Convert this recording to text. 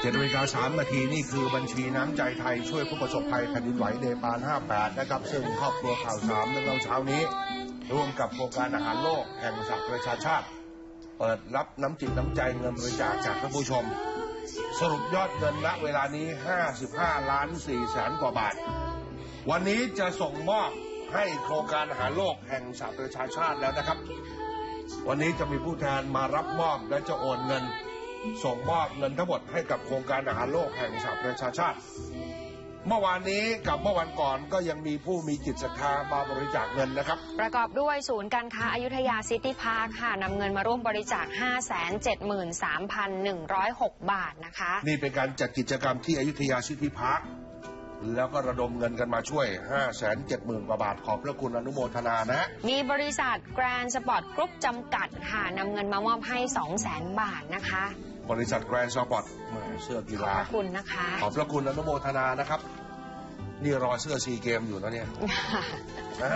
เจ็ดนาฬิกาสามนาทีนี่คือบัญชีน้ำใจไทยช่วยผู้ประสบภัยแผ่นดินไหวเดปาล 58 นะครับ ซึ่งครอบครัวข่าวสามในเราเช้านี้ ร่วมกับโครงการอาหารโลกแห่งสหประชาชาติ เปิดรับน้ำจิตน้ำใจเงินบริจาคจากท่านผู้ชม สรุปยอดเงินณเวลานี้ 55 ล้าน4แสนกว่าบาท วันนี้จะส่งมอบ ให้โครงการอาหารโลกแห่งสหประชาชาติแล้วนะครับ วันนี้จะมีผู้แทนมารับมอบและจะโอนเงิน ส่งมอบเงินทั้งหมดให้กับโครงการอาหารโลกแห่งสหประชาชาติ เมื่อวานนี้กับเมื่อวันก่อนก็ยังมีผู้มีจิตศรัทธามาบริจาคเงินนะครับ ประกอบด้วยศูนย์การค้าอายุทยาซิตี้พาร์คค่ะนำเงินมาร่วมบริจาค 573,106 บาทนะคะ นี่เป็นการจัดกิจกรรมที่อยุธยาซิตี้พาร์ค แล้วก็ระดมเงินกันมาช่วย 5 7 0 0 0 0กว่าบาทขอบพระคุณอนุโมทนานะฮะมีบริษัทแกรนสปอร์ตกรุ๊ปจำกัดค่ะนำเงินมามอบให้ 200,000 บาทนะคะ บริษัทแกรนด์สปอร์ตเสื้อกีขอบฬาพระคุณนะคะ ขอบพระคุณอนุโมทนานะครับ นี่รอเสื้อซีเกมอยู่นะเนี่ย อ่า